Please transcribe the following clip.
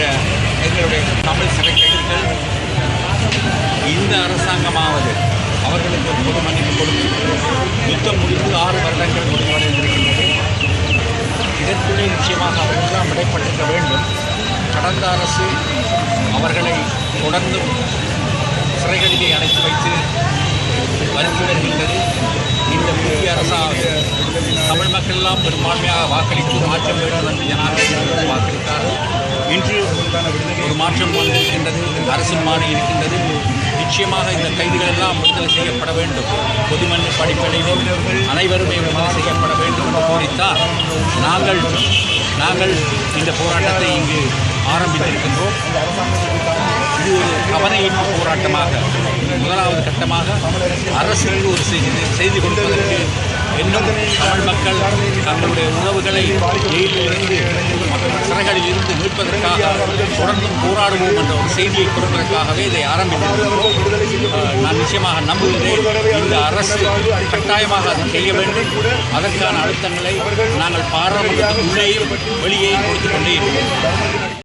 இருக்கின்ற எங்களுடைய தமிழ் செலக்டர்கள் இந்த அரசாங்கமாவது அவர்களுக்கு ஒரு பொது மன்னிப்பு கொடுத்து யுத்தம் முடிந்து ஆறு வருடங்கள் முடிவடைந்திருக்கின்றது. இதற்குள்ளே நிச்சயமாக அவர்களெல்லாம் விடைப்பட்டிருக்க வேண்டும். கடந்த அரசு அவர்களை தொடர்ந்து சிறைகளிலே அடைத்து வைத்து வருத்தி வருகின்றது இந்த புதிய அரசாக தமிழ் மக்கள் எல்லாம் பெரும்பான்மையாக வாக்களித்து மாற்றம் வேண்டும் என்று ஜனாதிபதி வாக்களித்தார்கள். இன்று ஒரு மாற்றம் வந்திருக்கின்றது அரசின் மாறி இருக்கின்றது. நிச்சயமாக இந்த கைதிகள் எல்லாம் விடுதலை செய்யப்பட வேண்டும். பொதுமன் படிப்படையில் அனைவருமே விடுதலை செய்யப்பட வேண்டும் என்று கோரித்தான் நாங்கள் நாங்கள் இந்த போராட்டத்தை இங்கு ஆரம்பித்திருக்கின்றோம். இது ஒரு கவனையின்மை போராட்டமாக முதலாவது கட்டமாக அரசுக்கு ஒரு செய்தி செய்தி கொடுப்பதற்கு இன்னும் தமிழ் மக்கள் தங்களுடைய உறவுகளை ஜெயிலிலிருந்து சிறைகளில் இருந்து மீட்பதற்காக தொடர்ந்தும் போராடுவோம் என்ற ஒரு செய்தியை கொடுப்பதற்காகவே இதை ஆரம்பித்திருக்கிறோம் நான் நிச்சயமாக நம்புகிறேன். இந்த அரசு கட்டாயமாக அதை செய்ய வேண்டும். அதற்கான அழுத்தங்களை நாங்கள் பாராளுமன்றத்துக்கு உள்ளேயும் வெளியேயும் கொடுத்துக் கொண்டே இருக்கிறோம்.